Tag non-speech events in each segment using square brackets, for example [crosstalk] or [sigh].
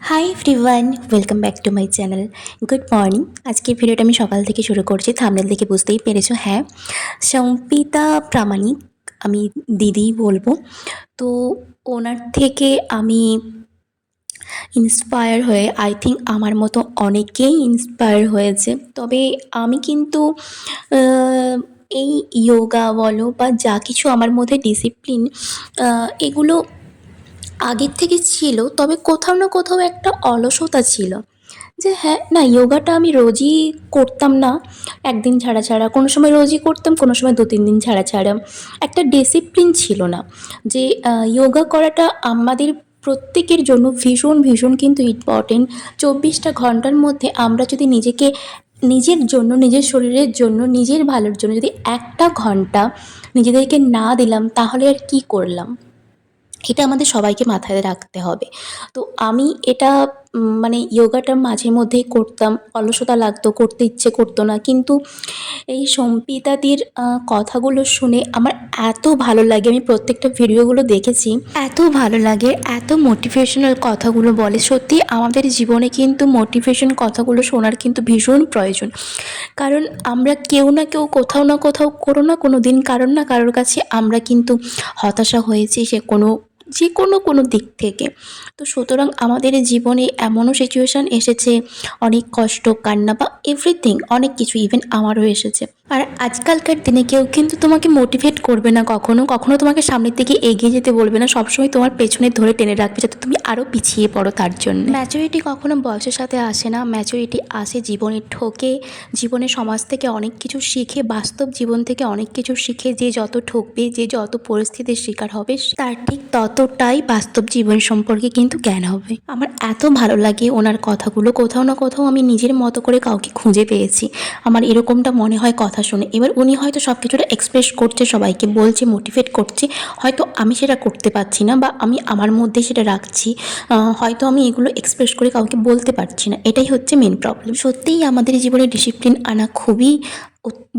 Hi everyone welcome back to my channel good morning আজকের ভিডিওটা আমি সকাল থেকে শুরু করছি থামনেল দেখে বুঝতেই পেরেছ হ্যাঁ। সম্পিতা প্রামাণিক, আমি দিদি বলব। তো ওনার থেকে আমি ইন্সপায়ার হয়ে আই থিঙ্ক আমার মতো অনেকেই ইন্সপায়ার হয়েছে। তবে আমি কিন্তু এই যোগা বলো বা যা কিছু আমার মধ্যে ডিসিপ্লিন এগুলো আগের থেকে ছিল, তবে কোথাও না কোথাও একটা অলসতা ছিল। যে হ্যাঁ না যোগাটা আমি রোজই করতাম না। একদিন ছাড়া ছাড়া, কোনো সময় রোজই করতাম, কোনো সময় দু, তিন দিন ছাড়া ছাড়া। একটা ডিসিপ্লিন ছিল না যে যোগা করাটা আমাদের প্রত্যেকের জন্য ভীষণ ভীষণ কিন্তু ইম্পর্টেন্ট চব্বিশটা ঘণ্টার মধ্যে আমরা যদি নিজেকে নিজের জন্য, নিজের শরীরের জন্য, নিজের ভালোর জন্য যদি একটা ঘণ্টা নিজেদেরকে না দিলাম, তাহলে আর কি করলাম? এটা আমাদের সবাইকে মাথায় রাখতে হবে। তো আমি এটা মানে যোগাটা মাঝে মধ্যেই করতাম। অলসতা লাগতো, করতে ইচ্ছে করতো না। কিন্তু এই সম্পিতাদির কথাগুলো শুনে আমার এত ভালো লাগে। আমি প্রত্যেকটা ভিডিওগুলো দেখেছি। এত ভালো লাগে, এত মোটিভেশনাল কথাগুলো বলে। সত্যি আমাদের জীবনে কিন্তু মোটিভেশন কথাগুলো শোনার কিন্তু ভীষণ প্রয়োজন। কারণ আমরা কেউ না কেউ, কোথাও না কোথাও, কোনো না কোনো দিন কারোর না কারোর কাছে আমরা কিন্তু হতাশা হয়েছি। সে কোনো যে কোনো কোনো দিক থেকে। তো সুতরাং আমাদের জীবনে এমনও সিচুয়েশান এসেছে, অনেক কষ্ট, কান্না বা এভরিথিং অনেক কিছু ইভেন আমারও এসেছে। আর আজকালকার দিনে কেউ কিন্তু তোমাকে মোটিভেট করবে না কখনো কখনো তোমাকে সামনের দিকে এগিয়ে যেতে বলবে না, সবসময় তোমার পেছনে ধরে টেনে রাখবে যাতে তুমি আরও পিছিয়ে পড়ো তার জন্য। ম্যাচুরিটি কখনো বয়সের সাথে আসে না ম্যাচুরিটি আসে জীবনে ঠকে। জীবনে সমাজ থেকে অনেক কিছু শিখে, বাস্তব জীবন থেকে অনেক কিছু শিখে, যে যত ঠকবে, যে যত পরিস্থিতির শিকার হবে, তার ঠিক ততটাই বাস্তব জীবন সম্পর্কে কিন্তু জ্ঞান হবে। আমার এত ভালো লাগে ওনার কথাগুলো। কোথাও না কোথাও আমি নিজের মতো করে কাউকে খুঁজে পেয়েছি। আমার এরকমটা মনে হয় কথা শুনে। এবার উনি হয়তো সব কিছুটা এক্সপ্রেস করছে সবাইকে, বলছে মোটিভেট করছে। হয়তো আমি সেটা করতে পারছি না বা আমি আমার মধ্যে সেটা রাখছি। হয়তো আমি এগুলো এক্সপ্রেস করে কাউকে বলতে পারছি না। এটাই হচ্ছে মেন প্রবলেম সত্যিই আমাদের জীবনে ডিসিপ্লিন আনা খুবই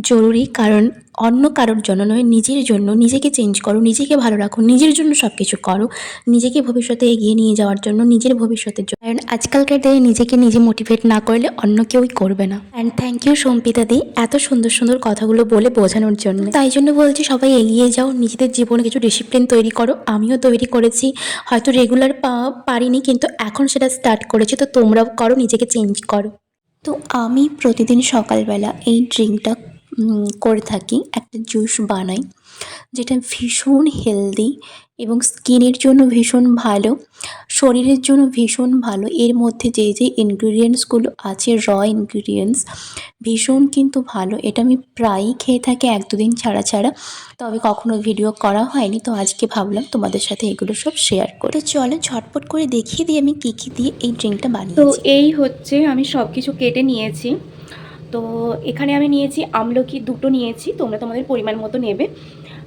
জরুরি, কারণ অন্য কারোর জন্য নয়, নিজের জন্য। নিজেকে চেঞ্জ করো, নিজেকে ভালো রাখো, নিজের জন্য সব কিছু করো। নিজেকে ভবিষ্যতে এগিয়ে নিয়ে যাওয়ার জন্য, নিজের ভবিষ্যতের জন্য। কারণ আজকালকার দিনে নিজেকে নিজে মোটিভেট না করলে অন্য কেউই করবে না। And thank you Sampita di, এত সুন্দর সুন্দর কথাগুলো বলে বোঝানোর জন্য। তাই জন্য বলছি, সবাই এগিয়ে যাও, নিজেদের জীবনে কিছু ডিসিপ্লিন তৈরি করো। আমিও তৈরি করেছি, হয়তো রেগুলার পারিনি, কিন্তু এখন সেটা স্টার্ট করেছি, তো তোমরাও করো, নিজেকে চেঞ্জ করো। তো আমি প্রতিদিন সকালবেলা এই ড্রিঙ্কটা করে থাকি একটা জুস বানাই। যেটা ভীষণ হেলদি এবং স্কিনের জন্য ভীষণ ভালো শরীরের জন্য ভীষণ ভালো। এর মধ্যে যে যে ইনগ্রিডিয়েন্টসগুলো আছে র ইনগ্রিডিয়েন্টস ভীষণ কিন্তু ভালো। এটা আমি প্রায়ই খেয়ে থাকি এক দুদিন ছাড়া ছাড়া। তবে কখনো ভিডিও করা হয়নি তো আজকে ভাবলাম তোমাদের সাথে এগুলো সব শেয়ার করে। চলো ঝটপট করে দেখিয়ে দিই আমি কী কী দিয়ে এই ড্রিঙ্কটা তো এই হচ্ছে আমি সব কিছু কেটে নিয়েছি। তো এখানে আমি নিয়েছি আমলকি দুটো নিয়েছি তোমরা তোমাদের পরিমাণ মতো নেবে।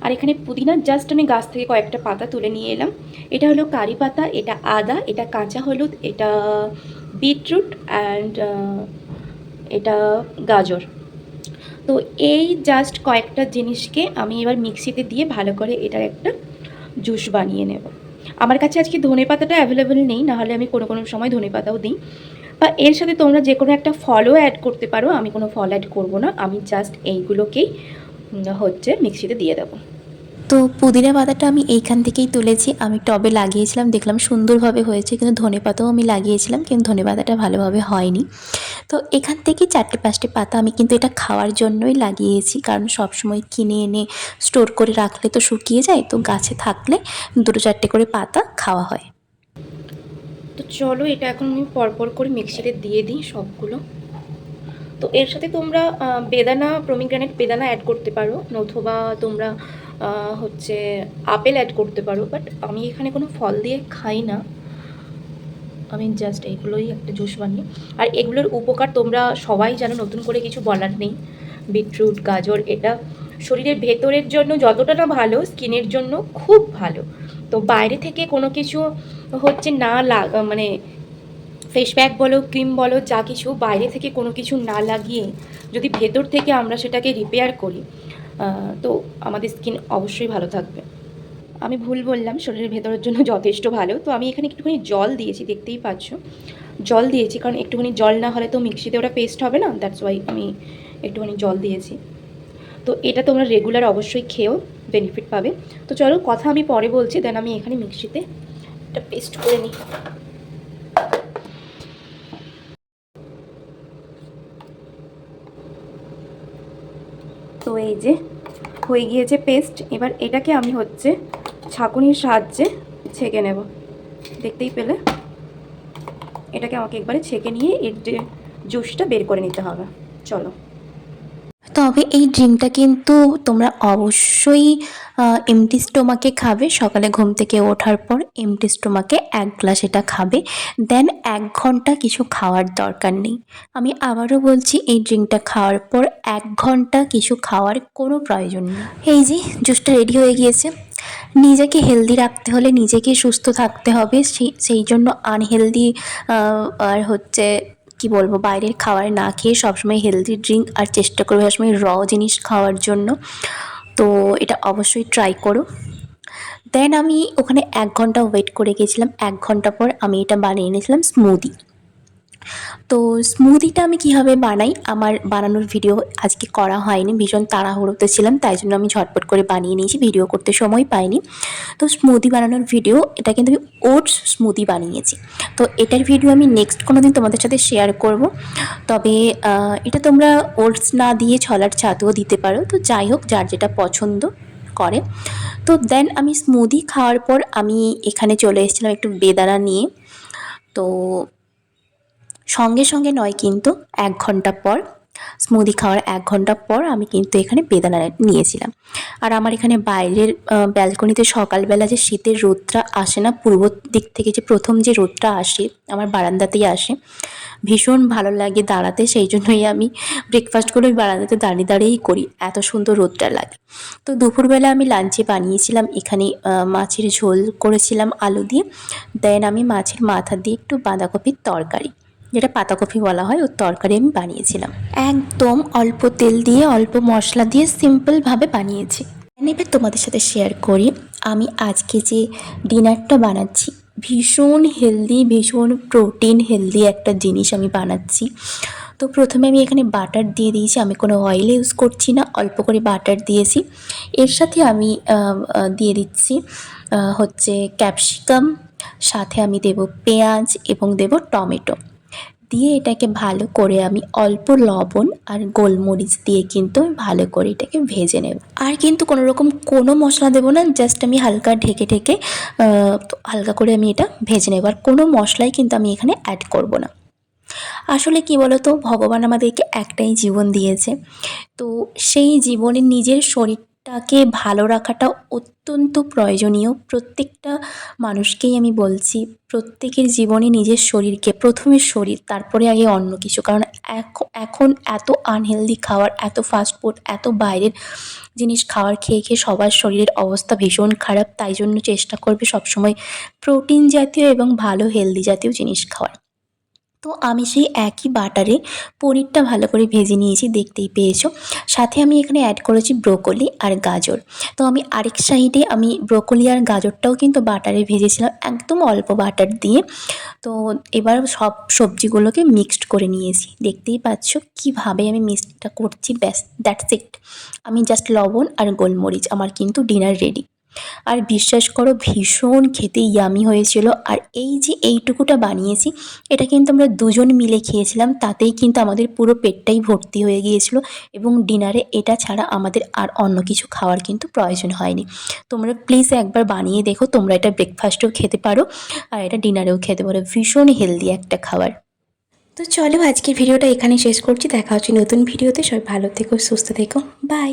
আর এখানে পুদিনার জাস্ট আমি গাছ থেকে কয়েকটা পাতা তুলে নিয়ে এলাম। এটা হলো কারি পাতা, এটা আদা, এটা কাঁচা হলুদ, এটা বিটরুট অ্যান্ড এটা গাজর। তো এই জাস্ট কয়েকটা জিনিসকে আমি এবার মিক্সিতে দিয়ে ভালো করে এটার একটা জুস বানিয়ে নেব। আমার কাছে আজকে ধনে পাতাটা অ্যাভেলেবেল নেই, নাহলে আমি কোনো কোনো সময় ধনে পাতাও দিই। বা এর সাথে তোমরা যে কোনো একটা ফলও অ্যাড করতে পারো, আমি কোনো ফল অ্যাড করব না, আমি জাস্ট এইগুলোকেই হচ্ছে মিক্সিতে দিয়ে দেবো। তো পুদিনা পাতাটা আমি এইখান থেকেই তুলেছি। আমি টবে লাগিয়েছিলাম দেখলাম সুন্দরভাবে হয়েছে কিন্তু ধনে পাতাও আমি লাগিয়েছিলাম কিন্তু ধনে পাতাটা ভালোভাবে হয়নি। তো এখান থেকে চারটে পাঁচটে পাতা আমি কিন্তু এটা খাওয়ার জন্যই লাগিয়েছি কারণ সব সময় কিনে এনে স্টোর করে রাখলে তো শুকিয়ে যায় তো গাছে থাকলে দুটো চারটে করে পাতা খাওয়া হয়। তো চলো এটা এখন আমি পরপর করে মিক্সিতে দিয়ে দিই সবগুলো। তো এর সাথে তোমরা বেদানা প্রমিগ্রানেট বেদানা অ্যাড করতে পারো, নতুবা তোমরা হচ্ছে আপেল অ্যাড করতে পারো বাট আমি এখানে কোনো ফল দিয়ে খাই না। আমি জাস্ট এগুলোই একটা জুস বানিয়ে। আর এগুলোর উপকার তোমরা সবাই জানো, নতুন করে কিছু বলার নেই। বিটরুট, গাজর, এটা শরীরের ভেতরের জন্য যতটা না ভালো, স্কিনের জন্য খুব ভালো। তো বাইরে থেকে কোনো কিছু হচ্ছে না লাগ মানে ফেস প্যাক বলো, ক্রিম বলো, যা কিছু বাইরে থেকে কোনো কিছু না লাগিয়ে যদি ভেতর থেকে আমরা সেটাকে রিপেয়ার করি তো আমাদের স্কিন অবশ্যই ভালো থাকবে। আমি ভুল বললাম, শরীরের ভেতরের জন্য [laughs] যথেষ্ট ভালো। তো আমি এখানে একটুখানি জল দিয়েছি, দেখতেই পাচ্ছ। জল দিয়েছি, কারণ একটুখানি জল না হলে তো মিক্সিতে ওটা পেস্ট হবে না দ্যাটস ওয়াই আমি একটুখানি জল দিয়েছি। তো এটা তোমরা রেগুলার অবশ্যই খেয়েও বেনিফিট পাবে। তো চলো, কথা আমি পরে বলছি দেন আমি এখানে মিক্সিতে এটা পেস্ট করে নিই। তো এই যে হয়ে গিয়েছে পেস্ট এবার এটাকে আমি হচ্ছে ছাঁকুনির সাহায্যে ছেঁকে নেব। দেখতেই পেলে? এটাকে আমাকে একবারে ছেঁকে নিয়ে এর যে জুসটা বের করে নিতে হবে। চলো। তবে এই ড্রিঙ্কটা কিন্তু তোমরা অবশ্যই এমটি স্টোমাকে খাবে। সকালে ঘুম থেকে ওঠার পর এমটি স্টোমাকে এক গ্লাস এটা খাবে। দেন এক ঘণ্টা কিছু খাওয়ার দরকার নেই। আমি আবারও বলছি, এই ড্রিঙ্কটা খাওয়ার পর এক ঘণ্টা কিছু খাওয়ার কোনো প্রয়োজন নেই। এই যে জুসটা রেডি হয়ে গিয়েছে। নিজেকে হেলদি রাখতে হলে নিজেকে সুস্থ থাকতে হবে। সেই সেই জন্য আনহেলদি আর হচ্ছে কি বলব, বাইরের খাবার না খেয়ে সবসময় হেলদি ড্রিঙ্ক আর চেষ্টা করবে সবসময় র জিনিস খাওয়ার জন্য। তো এটা অবশ্যই ট্রাই করো। দেন আমি ওখানে এক ঘণ্টা ওয়েট করে গেছিলাম। এক ঘণ্টা পর আমি এটা বানিয়ে এনেছিলাম স্মুদি তো স্মুদিটা আমি কীভাবে বানাই? আমার বানানোর ভিডিও আজকে করা হয়নি, ভীষণ তাড়াহুড়োতে ছিলাম, তাই জন্য আমি ঝটপট করে বানিয়ে নিয়েছি ভিডিও করতে সময় পাইনি। তো স্মুদি বানানোর ভিডিও এটা কিন্তু আমি ওটস স্মুদি বানিয়েছি। তো এটার ভিডিও আমি নেক্সট কোনো দিন তোমাদের সাথে শেয়ার করব। তবে এটা তোমরা ওটস না দিয়ে ছলার ছাতুও দিতে পারো। তো যাই হোক, যার যেটা পছন্দ করে। তো দেন আমি স্মুদি খাওয়ার পর আমি এখানে চলে এসেছিলাম একটু বেদানা নিয়ে। তো সঙ্গে সঙ্গে নয় কিন্তু এক ঘণ্টা পর স্মুদি খাওয়ার এক ঘণ্টা পর আমি কিন্তু এখানে বেদানা নিয়েছিলাম। আর আমার এখানে বাইরের ব্যালকনিতে সকালবেলা যে শীতের রোদটা আসে না, পূর্ব দিক থেকে যে প্রথম যে রোদটা আসে, আমার বারান্দাতেই আসে। ভীষণ ভালো লাগে দাঁড়াতে, সেই জন্যই আমি ব্রেকফাস্টগুলো বারান্দাতে দাঁড়িয়ে দাঁড়িয়েই করি, এত সুন্দর রোদটা লাগে। তো দুপুরবেলা আমি লাঞ্চে বানিয়েছিলাম, এখানে মাছের ঝোল করেছিলাম আলু দিয়ে দেন আমি মাছের মাথা দিয়ে একটু বাঁধাকপির তরকারি। যেটা পাতাকপি বলা হয়, ওর তরকারি আমি বানিয়েছিলাম। একদম অল্প তেল দিয়ে, অল্প মশলা দিয়ে সিম্পলভাবে বানিয়েছি। এবার তোমাদের সাথে শেয়ার করি, আমি আজকে যে ডিনারটা বানাচ্ছি, ভীষণ হেলদি ভীষণ প্রোটিন হেলদি একটা জিনিস আমি বানাচ্ছি। তো প্রথমে আমি এখানে বাটার দিয়ে দিয়েছি, আমি কোনো অয়েল ইউজ করছি না, অল্প করে বাটার দিয়েছি। এর সাথে আমি দিয়ে দিচ্ছি হচ্ছে ক্যাপসিকাম সাথে আমি দেব পেঁয়াজ এবং দেব টমেটো। দিয়ে এটাকে ভালো করে আমি অল্প লবণ আর গোলমরিচ দিয়ে কিন্তু আমি ভালো করে এটাকে ভেজে নেব। আর কিন্তু কোনো রকম কোনো মশলা দেবো না জাস্ট আমি হালকা ঢেকে ঢেকে হালকা করে আমি এটা ভেজে নেব। আর কোনো মশলাই কিন্তু আমি এখানে অ্যাড করব না। আসলে কি বলতো, ভগবান আমাদেরকে একটাই জীবন দিয়েছে। তো সেই জীবনে নিজের শরীরটাকে ভালো রাখাটা অত্যন্ত প্রয়োজনীয়। প্রত্যেকটা মানুষকেই আমি বলছি, প্রত্যেকের জীবনে নিজের শরীরকে প্রথমে শরীর, তারপরে আগে অন্য কিছু। কারণ এখন এত আনহেলদি খাবার, এত ফাস্ট ফুড এত বাইরের জিনিস খাবার খেয়ে খেয়ে সবার শরীরের অবস্থা ভীষণ খারাপ। তাই জন্য চেষ্টা করবে সবসময় প্রোটিন জাতীয় এবং ভালো হেলদি জাতীয় জিনিস খাওয়ার। তো আমি সেই একই বাটারে পনিরটা ভালো করে ভেজে নিয়েছি, দেখতেই পেয়েছ। সাথে আমি এখানে অ্যাড করেছি ব্রোকলি আর গাজর। তো আমি আরেক সাইডে আমি ব্রোকলি আর গাজরটাও কিন্তু বাটারে ভেজেছিলাম, একদম অল্প বাটার দিয়ে। তো এবার সব সবজিগুলোকে মিক্সড করে নিয়েছি, দেখতেই পাচ্ছ কীভাবে আমি মিক্সডটা করছি, ব্যাস দ্যাটস ইট আমি জাস্ট লবণ আর গোলমরিচ, আমার কিন্তু ডিনার রেডি আর বিশ্বাস করো, ভীষণ খেতে ইয়ামি হয়েছিল। আর এই যে এইটুকুটা বানিয়েছি, এটা কিন্তু আমরা দুজন মিলে খেয়েছিলাম, তাতেই কিন্তু আমাদের পুরো পেটটাই ভর্তি হয়ে গিয়েছিল এবং ডিনারে এটা ছাড়া আমাদের আর অন্য কিছু খাওয়ার কিন্তু প্রয়োজন হয়নি। তোমরা প্লিজ একবার বানিয়ে দেখো, তোমরা এটা ব্রেকফাস্টেও খেতে পারো, আর এটা ডিনারেও খেতে পারো। ভীষণ হেলদি একটা খাবার। তো চলো আজকের ভিডিওটা এখানে শেষ করছি, দেখা হচ্ছে নতুন ভিডিওতে। সবাই ভালো থেকো, সুস্থ থেকো। বাই